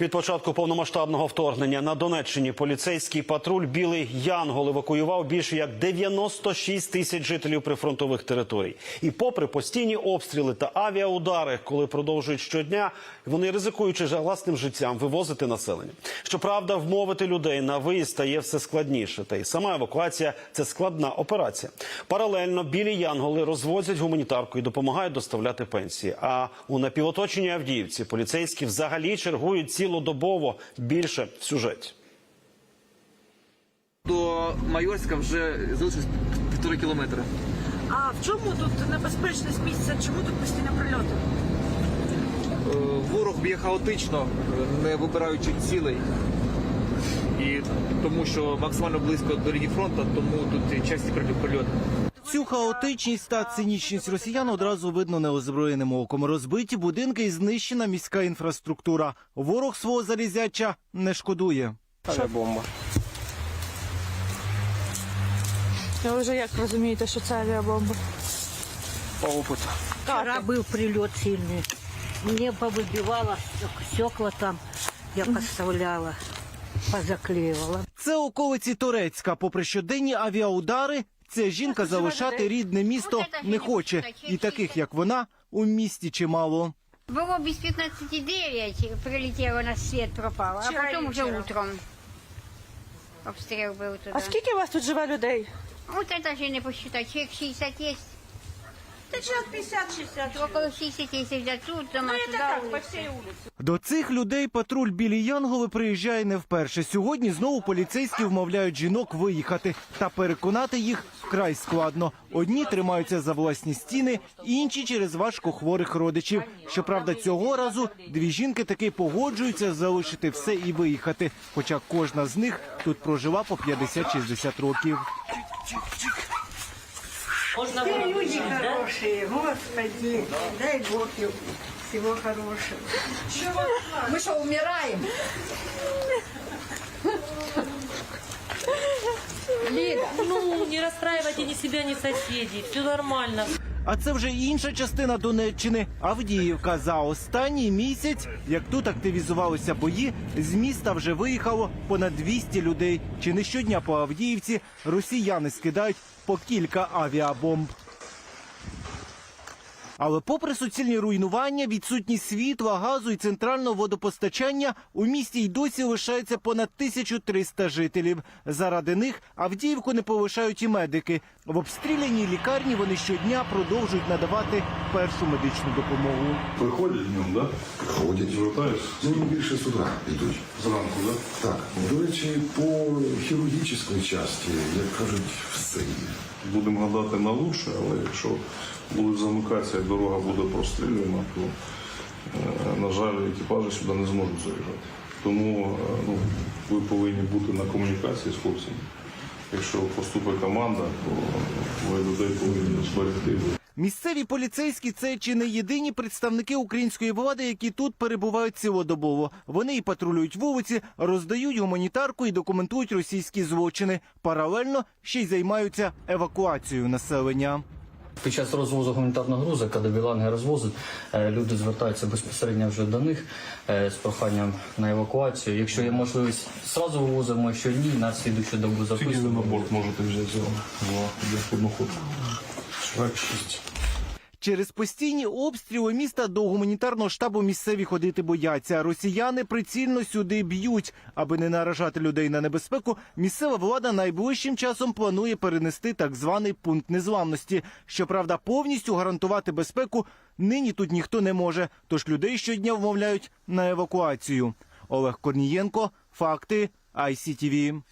Від початку повномасштабного вторгнення на Донеччині поліцейський патруль Білий Янгол евакуював більше як 96 тисяч жителів прифронтових територій. І попри постійні обстріли та авіаудари, коли продовжують щодня, вони ризикуючи власним життям вивозити населення. Щоправда, вмовити людей на виїзд стає все складніше. Та й сама евакуація це складна операція. Паралельно білі янголи розвозять гуманітарку і допомагають доставляти пенсії. А у напівоточеній Авдіївці поліцейські взагалі чергують цілодобово більше в сюжеті. До Майорська вже залишилось півтори кілометри. А в чому тут небезпечність місця? Чому тут постійно прильоти? Е, Ворог б'є хаотично, не вибираючи цілей. І тому що максимально близько до лінії фронту, тому тут часті прильоти. Цю хаотичність та цинічність росіян одразу видно неозброєним оком. Розбиті будинки і знищена міська інфраструктура. Ворог свого залізяча не шкодує. Ви вже як розумієте, що це авіабомба? Вчера был прилет сильный. Мне повыбивало стекла там. Я поставляла, позаклеивала. Це околиці Торецька. Попри щоденні авіаудари, ця жінка залишати рідне місто не хоче. І таких, як вона, у місті чимало. Было без 15-9 прилетело на свет пропало, а Вчера потом уже вечером. утром обстрел был туда. А скільки у вас тут живе людей? Вот это же не посчитать, человек 60 есть. Та чоловік 50-60. Около 60 тысяч да тут, дома туда, улицы. До цих людей патруль білі Янголи приїжджає не вперше. Сьогодні знову поліцейські вмовляють жінок виїхати. Та переконати їх вкрай складно. Одні тримаються за власні стіни, інші через важко хворих родичів. Щоправда, цього разу дві жінки таки погоджуються залишити все і виїхати. Хоча кожна з них тут прожила по 50-60 років. Все люди хорошие, Господи, дай Бог им всего хорошего. Ну, не расстраивайте ни себя, ни соседей. Все нормально. А це вже інша частина Донеччини Авдіївка. За останній місяць, як тут активізувалися бої, з міста вже виїхало понад 200 людей. Чи не щодня по Авдіївці росіяни скидають по кілька авіабомб. Але попри суцільні руйнування, відсутність світла, газу і центрального водопостачання, у місті й досі лишається понад 1300 жителів. Заради них Авдіївку не полишають і медики. В обстріляній лікарні вони щодня продовжують надавати першу медичну допомогу. Приходять днем, да? Ходять. Звертаюсь Ну, більше з утра йдуть. зранку, да? Так, до речі, по хірургічній часті, як кажуть, все є. Будемо гадати на лучше, але якщо будуть замикатися, як дорога буде прострілювана, то, е, на жаль, екіпажі сюди не зможуть заїжджати. Тому е, ну, ви повинні бути на комунікації з хлопцями. Якщо поступить команда, то ви людей повинні зберегти. Місцеві поліцейські це чи не єдині представники української влади, які тут перебувають цілодобово. Вони і патрулюють вулиці, роздають гуманітарку і документують російські злочини. Паралельно ще й займаються евакуацією населення. Під час розвозу гуманітарного грузу, коли біланги розвозять, е, люди звертаються безпосередньо вже до них е, з проханням на евакуацію. Якщо є можливість, зразу вивозимо, якщо ні, на слідущу добу Скільки ви на борт можете взяти цього? Для одноходу? Чоловік шість. Через постійні обстріли міста до гуманітарного штабу місцеві ходити бояться. Росіяни прицільно сюди б'ють. Аби не наражати людей на небезпеку, місцева влада найближчим часом планує перенести так званий пункт незламності. Щоправда, повністю гарантувати безпеку нині тут ніхто не може. Тож людей щодня вмовляють на евакуацію. Олег Корнієнко, факти ICTV.